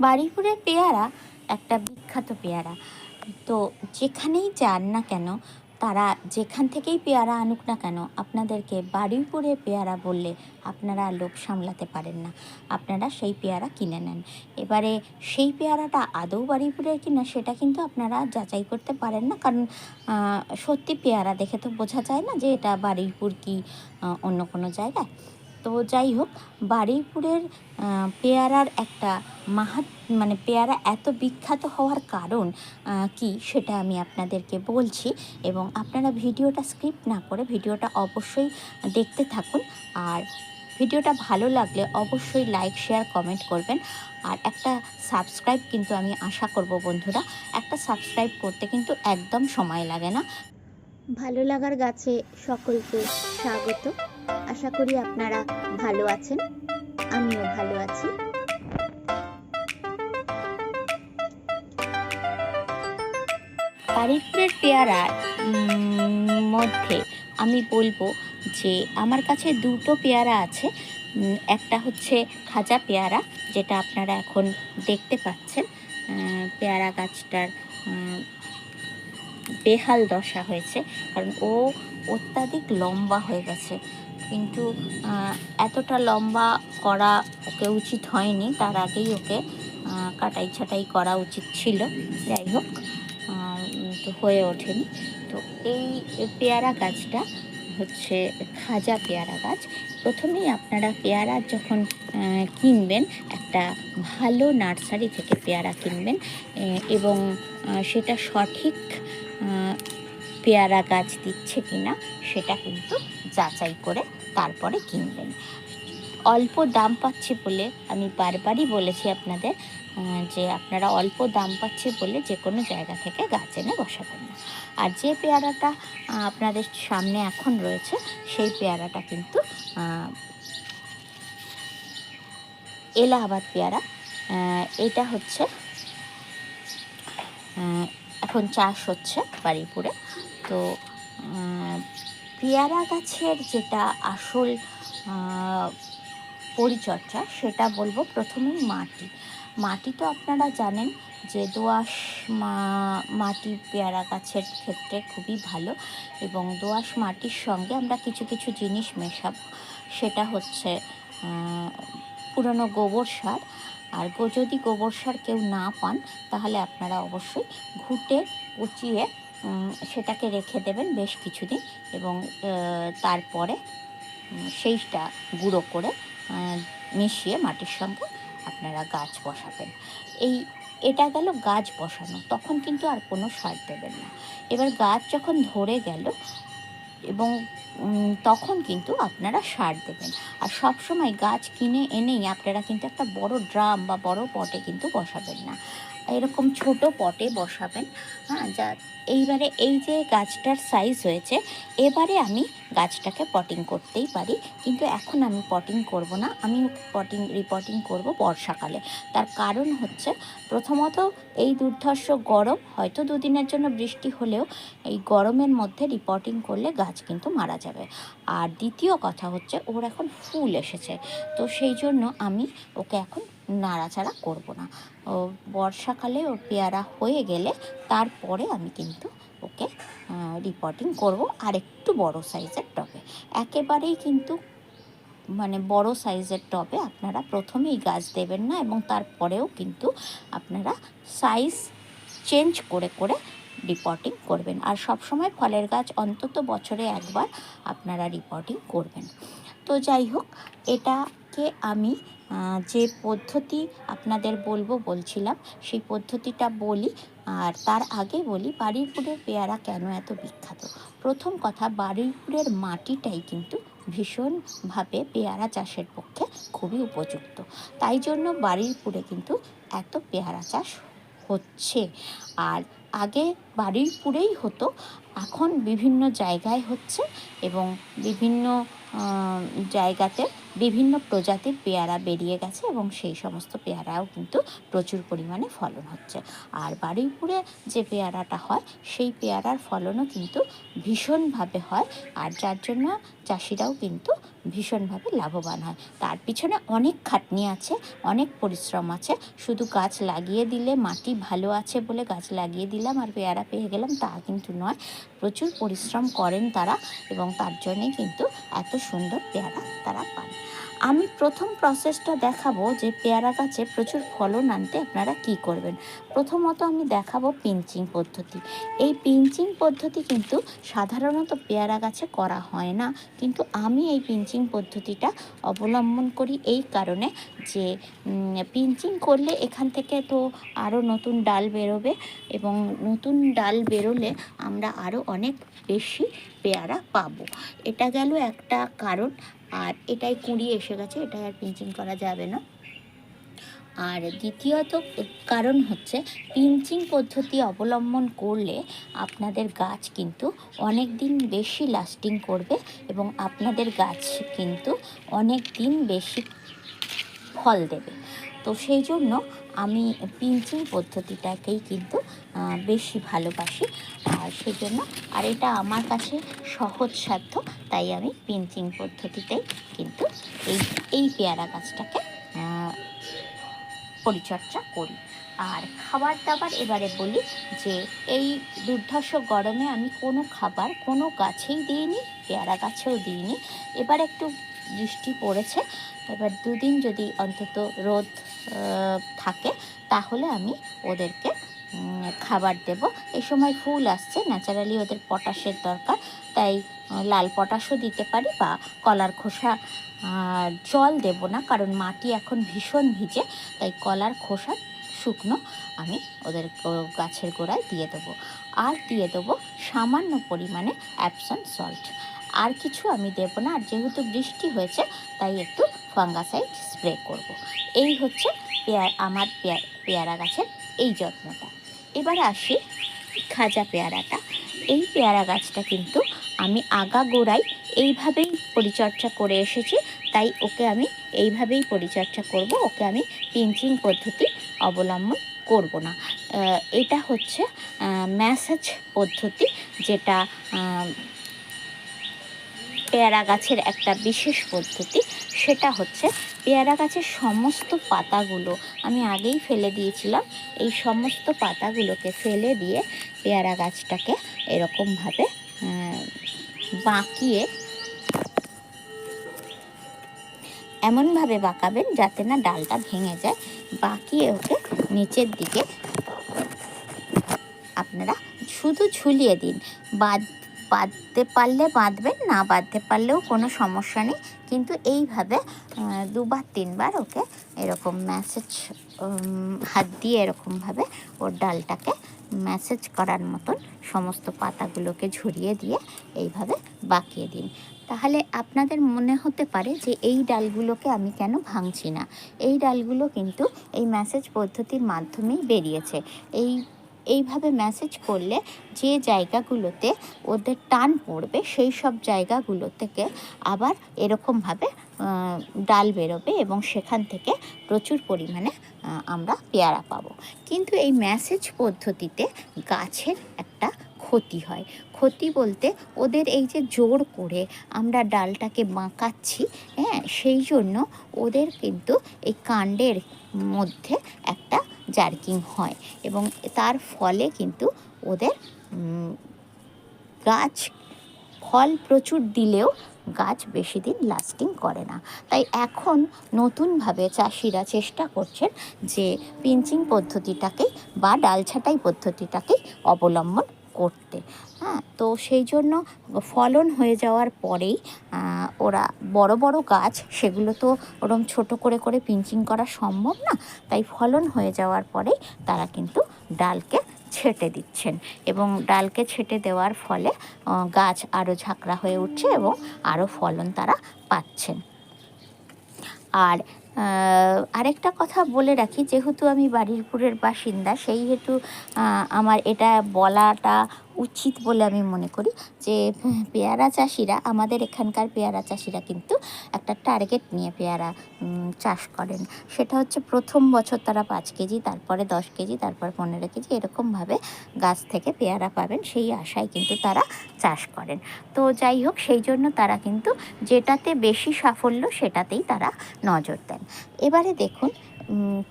বাড়িপুরের পেয়ারা, একটা বিখ্যাত পেয়ারা। তো যেখানেই যান না কেন, তারা যেখান থেকেই পেয়ারা আনুক না কেন, আপনাদেরকে বাড়িপুরে পেয়ারা বললে আপনারা লোভ সামলাতে পারেন না। আপনারা সেই পেয়ারা কিনে নেন। এবারে সেই পেয়ারাটা আদৌ বাড়িপুরের কিনা, সেটা কিন্তু আপনারা যাচাই করতে পারেন না। কারণ সত্যি পেয়ারা দেখে তো বোঝা যায় না যে এটা বাড়িপুর কি অন্য কোনো জায়গায়। তো যাই হোক বারুইপুরের পেয়ারার একটা মাহাত মানে পেয়ারা এত বিখ্যাত হওয়ার কারণ কি সেটা আমি আপনাদেরকে বলছি এবং আপনারা ভিডিওটা স্ক্রিপ্ট না করে ভিডিওটা অবশ্যই দেখতে থাকুন। আর ভিডিওটা ভালো লাগলে অবশ্যই লাইক, শেয়ার, কমেন্ট করবেন। আর একটা সাবস্ক্রাইব কিন্তু আমি আশা করব বন্ধুরা, একটা সাবস্ক্রাইব করতে কিন্তু একদম সময় লাগে না। ভালো লাগার গাছে সকলকে স্বাগত। আশা করি আপনারা ভালো আছেন। আমিও ভালো আছি। বারুইপুরের পেয়ারার মধ্যে আমি বলব যে আমার কাছে দুটো পেয়ারা আছে। একটা হচ্ছে খাজা পেয়ারা, যেটা আপনারা এখন দেখতে পাচ্ছেন। পেয়ারা গাছটার বেহাল দশা হয়েছে, কারণ ও অত্যাধিক লম্বা হয়ে গেছে। কিন্তু এতটা লম্বা করা ওকে উচিত হয়নি। তার আগেই ওকে কাটাই ছাটাই করা উচিত ছিল। যাই হোক তো হয়ে ওঠেনি। তো এই পেয়ারা গাছটা হচ্ছে খাজা পেয়ারা গাছ। প্রথমেই আপনারা পেয়ারা যখন কিনবেন, একটা ভালো নার্সারি থেকে পেয়ারা কিনবেন এবং সেটা সঠিক পেয়ারা গাছ দিচ্ছে কিনা সেটা কিন্তু যাচাই করে তারপরে কিনবেন। অল্প দাম পাচ্ছে বলে আমি বারবারই বলেছি আপনাদের যে আপনারা অল্প দাম পাচ্ছে বলে যে কোনো জায়গা থেকে গাছ এনে বসাবেন না। আর যে পেয়ারাটা আপনাদের সামনে এখন রয়েছে, সেই পেয়ারাটা কিন্তু এলাহাবাদ পেয়ারা এটা হচ্ছে এখন চাষ হচ্ছে বাড়িপুরে। তো পেয়ারা গাছের যেটা আসল পরিচর্যা সেটা বলব প্রথমেই মাটি। মাটি তো আপনারা জানেন যে দোআঁশ মা- মাটি পেয়ারা গাছের ক্ষেত্রে খুবই ভালো এবং দোআঁশ মাটির সঙ্গে আমরা কিছু কিছু জিনিস মেশাবো। সেটা হচ্ছে পুরনো গোবর সার আর যদি গোবর সার কেউ না পান তাহলে আপনারা অবশ্যই ঘুটে উম, সেটাকে রেখে দেবেন বেশ কিছুদিন এবং তারপরে সেইটা গুঁড়ো করে মিশিয়ে মাটির সঙ্গে আপনারা গাছ বসাবেন। এই এটা গেল গাছ বসানো তখন কিন্তু আর কোনো সার দেবেন না। এবার গাছ যখন ধরে গেল এবং তখন কিন্তু আপনারা সার দেবেন। আর সব সময় গাছ কিনে এনেই আপনারা কিন্তু একটা বড় ড্রাম বা বড় পটে কিন্তু বসাবেন না। এরকম ছোট পটে বসাবেন। হ্যাঁ যা, এইবারে এই যে গাছটার সাইজ হয়েছে, এবারে আমি গাছটাকে পটিং করতেই পারি। কিন্তু এখন আমি পটিং করব না, আমি পটিং রিপোর্টিং করব বর্ষাকালে। তার কারণ হচ্ছে, প্রথমত এই দুর্ধর্ষ গরম, হয়তো দুদিনের জন্য বৃষ্টি হলেও এই গরমের মধ্যে রিপোর্টিং করলে গাছ কিন্তু মারা যাবে। আর দ্বিতীয় কথা হচ্ছে, ওর এখন ফুল এসেছে। তো সেই জন্য আমি ওকে এখন নাড়াচাড়া করব না। ও, বর্ষাকালে ও পেয়ারা হয়ে গেলে তারপরে আমি কিন্তু ওকে রিপোর্টিং করব আর একটু বড় সাইজের টবে। একেবারেই কিন্তু মানে বড় সাইজের টবে আপনারা প্রথমেই গাছ দেবেন না এবং তারপরেও কিন্তু আপনারা সাইজ চেঞ্জ করে করে রিপোর্টিং করবেন। আর সব সময় ফলের গাছ অন্তত বছরে একবার আপনারা রিপোর্টিং করবেন। তো যাই হোক, এটাকে আমি যে পদ্ধতি আপনাদের বলব বলছিলাম, সেই পদ্ধতিটা বলি, আর তার আগে বলি বাড়িরপুরের পেয়ারা কেন এত বিখ্যাত? প্রথম কথা, বারুইপুরের মাটিটাই কিন্তু ভীষণভাবে পেয়ারা চাষের পক্ষে খুবই উপযুক্ত। তাই জন্য বারুইপুরে কিন্তু এত পেয়ারা চাষ হচ্ছে। আর আগে বারুইপুরেই হতো, এখন বিভিন্ন জায়গায় হচ্ছে এবং বিভিন্ন জায়গাতে বিভিন্ন প্রজাতির পেয়ারা বেরিয়ে গেছে এবং সেই সমস্ত পেয়ারাও কিন্তু প্রচুর পরিমাণে ফলন হচ্ছে। আর বারুইপুরে যে পেয়ারাটা হয়, সেই পেয়ারার ফলনও কিন্তু ভীষণভাবে হয়। আর যার জন্য চাষিরাও কিন্তু ভীষণভাবে লাভবান হয়। তার পিছনে অনেক খাটনি আছে, অনেক পরিশ্রম আছে। শুধু গাছ লাগিয়ে দিলে মাটি ভালো আছে বলে গাছ লাগিয়ে দিলাম আর পেয়ারা পেয়ে গেলাম তা কিন্তু নয়। প্রচুর পরিশ্রম করেন তারা এবং তার জন্যে কিন্তু এত সুন্দর পেয়ারা তারা পান। আমি প্রথম প্রসেসটা দেখাবো যে পেয়ারা গাছে প্রচুর ফলন আনতে আপনারা কি করবেন। প্রথমত আমি দেখাবো পিঞ্চিং পদ্ধতি। এই পিঞ্চিং পদ্ধতি কিন্তু সাধারণত পেয়ারা গাছে করা হয় না। কিন্তু আমি এই পিঞ্চিং পদ্ধতিটা অবলম্বন করি এই কারণে যে পিঞ্চিং করলে এখান থেকে তো আরও নতুন ডাল বেরোবে এবং নতুন ডাল বেরোলে আমরা আরও অনেক বেশি পেয়ারা পাবো। এটা গেল একটা কারণ। আর এটাই কুঁড়ি এসে গেছে এটা আর পিঞ্চিং করা যাবে না। আর দ্বিতীয়ত কারণ হচ্ছে, পিঞ্চিং পদ্ধতি অবলম্বন করলে আপনাদের গাছ কিন্তু অনেক দিন বেশি লাস্টিং করবে এবং আপনাদের গাছ কিন্তু অনেক দিন বেশি ফল দেবে। তো সেই জন্য আমি পিঞ্চিং পদ্ধতিটাকেই কিন্তু বেশি ভালোবাসি। আর সেই জন্য আর এটা আমার কাছে সহজসাধ্য তাই আমি পিঞ্চিং পদ্ধতিতেই কিন্তু এই এই পেয়ারা গাছটাকে পরিচর্যা করি। আর খাবার দাবার এবারে বলি যে, এই দুর্ধর্ষ গরমে আমি কোনো খাবার কোনো গাছেই দিইনি, পেয়ারা গাছেও দিইনি। এবার একটু বৃষ্টি পড়েছে। এবার দুদিন যদি অন্তত রোদ থাকে, তাহলে আমি ওদেরকে খাবার দেব। এই সময় ফুল আসছে, ন্যাচারালি ওদের পটাশের দরকার। তাই লাল পটাশও দিতে পারি বা কলার খোসা জল দেব না, কারণ মাটি এখন ভীষণ ভিজে। তাই কলার খোসা, শুকনো আমি ওদের গাছের গোড়ায় দিয়ে দেবো। আর দিয়ে দেবো সামান্য পরিমাণে অ্যাপসন সল্ট আর কিছু আমি দেবো না। আর যেহেতু বৃষ্টি হয়েছে, তাই একটু ফাঙ্গাসাইড স্প্রে করব। এই হচ্ছে পেয়ার, আমার পেয়ার গাছের এই যত্নটা। এবার আসি খাজা পেয়ারাটা। এই পেয়ারা গাছটা কিন্তু আমি আগা গোড়ায় এইভাবেই পরিচর্যা করে এসেছি। তাই ওকে আমি এইভাবেই পরিচর্যা করব। ওকে আমি পিঞ্চিং পদ্ধতি অবলম্বন করব না। এটা হচ্ছে ম্যাসাজ পদ্ধতি যেটা পেয়ারা গাছের একটা বিশেষ পদ্ধতি, সেটা হচ্ছে পেয়ারা গাছের সমস্ত পাতাগুলো আমি আগেই ফেলে দিয়েছিলাম। এই সমস্ত পাতাগুলোকে ফেলে দিয়ে পেয়ারা গাছটাকে এরকমভাবে বাঁকিয়ে এমনভাবে বাঁকাবেন যাতে না ডালটা ভেঙে যায়। বাঁকিয়ে ওকে নিচের দিকে আপনারা শুধু ঝুলিয়ে দিন। বাদ বাঁধতে পারলে বাঁধবেন, না বাঁধতে পারলেও কোনো সমস্যা নেই। কিন্তু এইভাবে দুবার, তিনবার ওকে এরকম ম্যাসেজ হাত দিয়ে এরকমভাবে ওর ডালটাকে ম্যাসেজ করার মতন সমস্ত পাতাগুলোকে ঝরিয়ে দিয়ে এইভাবে বাঁকিয়ে দিন। তাহলে আপনাদের মনে হতে পারে যে এই ডালগুলোকে আমি কেন ভাঙছি না? এই ডালগুলো কিন্তু এই ম্যাসেজ পদ্ধতির মাধ্যমেই বেরিয়েছে। এই এইভাবে ম্যাসেজ করলে যে জায়গাগুলোতে ওদের টান পড়বে, সেই সব জায়গাগুলো থেকে আবার এরকমভাবে ডাল বেরোবে এবং সেখান থেকে প্রচুর পরিমাণে আমরা পেয়ারা পাবো। কিন্তু এই ম্যাসেজ পদ্ধতিতে গাছের একটা ক্ষতি হয়। ক্ষতি বলতে ওদের এই যে জোর করে আমরা ডালটাকে বাঁকাচ্ছি হ্যাঁ সেই জন্য ওদের কিন্তু এই কাণ্ডের মধ্যে একটা জার্কিং হয় এবং তার ফলে কিন্তু ওদের গাছ, ফল প্রচুর দিলেও গাছ বেশি দিন লাস্টিং করে না। তাই এখন নতুনভাবে চাষিরা চেষ্টা করছেন যে পিঞ্চিং পদ্ধতিটাকেই বা ডাল ছাঁটাই পদ্ধতিটাকেই অবলম্বন করতে। হ্যাঁ তো সেই জন্য ফলন হয়ে যাওয়ার পরেই ওরা বড় বড় গাছ, সেগুলো তো ওরম ছোট করে করে পিঞ্চিং করা সম্ভব না, তাই ফলন হয়ে যাওয়ার পরেই তারা কিন্তু ডালকে ছেটে দিচ্ছেন। এবং ডালকে ছেটে দেওয়ার ফলে গাছ আরও ঝাঁকড়া হয়ে উঠছে এবং আরও ফলন তারা পাচ্ছেন। আর আরেকটা কথা বলে রাখি, যেহেতু আমি বাড়িরপুরের বাসিন্দা, সেই হেতু আমার এটা বলাটা উচিত বলে আমি মনে করি যে, পেয়ারা চাষিরা, আমাদের এখানকার পেয়ারা চাষিরা কিন্তু একটা টার্গেট নিয়ে পেয়ারা চাষ করেন। সেটা হচ্ছে প্রথম বছর তারা পাঁচ কেজি, তারপরে দশ কেজি, তারপর পনেরো কেজি এরকমভাবে গাছ থেকে পেয়ারা পাবেন। সেই আশায় কিন্তু তারা চাষ করেন। তো যাই হোক, সেই জন্য তারা কিন্তু যেটাতে বেশি সাফল্য সেটাতেই তারা নজর দেন। এবারে দেখুন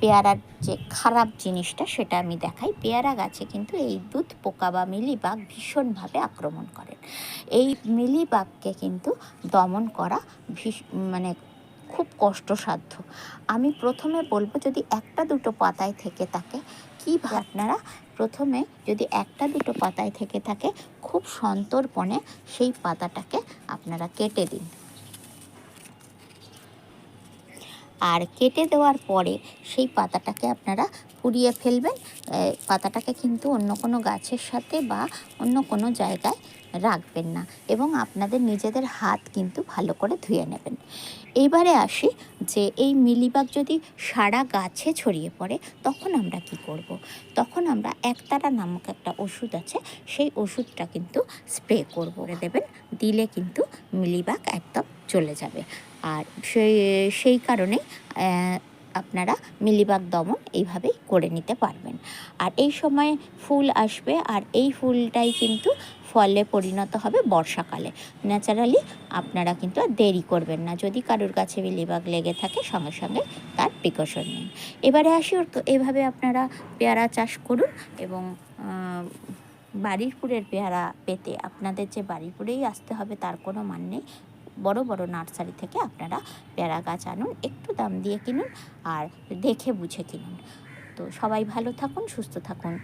পেয়ারার যে খারাপ জিনিসটা সেটা আমি দেখাই। পেয়ারা গাছে কিন্তু এই দুধ পোকা বা মিলিবাগ ভীষণভাবে আক্রমণ করেন এই মিলিবাগকে কিন্তু দমন করা মানে খুব কষ্টসাধ্য। আমি প্রথমে বলব যদি একটা দুটো পাতায় থেকে থাকে কী আপনারা প্রথমে যদি একটা দুটো পাতায় থেকে থাকে, খুব সন্তর্পণে সেই পাতাটাকে আপনারা কেটে দিন। আর কেটে দেওয়ার পরে সেই পাতাটাকে আপনারা পুড়িয়ে ফেলবেন। পাতাটাকে কিন্তু অন্য কোনো গাছের সাথে বা অন্য কোনো জায়গায় রাখবেন না এবং আপনাদের নিজেদের হাত কিন্তু ভালো করে ধুয়ে নেবেন। এইবারে আসি যে এই মিলিবাগ যদি সারা গাছে ছড়িয়ে পড়ে, তখন আমরা কি করব। তখন আমরা একতারা নামক একটা ওষুধ আছে, সেই ওষুধটা কিন্তু স্প্রে করব। দেবেন, দিলে কিন্তু মিলিবাগ একদম চলে যাবে। আর সেই সেই কারণে আপনারা মিলিবাগ দমন এইভাবেই করে নিতে পারবেন। আর এই সময় ফুল আসবে, আর এই ফুলটাই কিন্তু ফলে পরিণত হবে বর্ষাকালে। ন্যাচারালি আপনারা কিন্তু আর দেরি করবেন না, যদি কারোর কাছে মিলিবাগ লেগে থাকে, সঙ্গে সঙ্গে তার প্রিকশন নিন। এবারে আসি এভাবে আপনারা পেয়ারা চাষ করুন এবং বাড়িরপুরের পেয়ারা পেতে। আপনাদের যে বাড়িরপুরেই আসতে হবে, তার কোনো মান নেই। বড় বড় নার্সারি থেকে আপনারা পেয়ারা গাছ আনুন, একটু দাম দিয়ে কিনুন আর দেখে বুঝে কিনুন। তো সবাই ভালো থাকুন, সুস্থ থাকুন।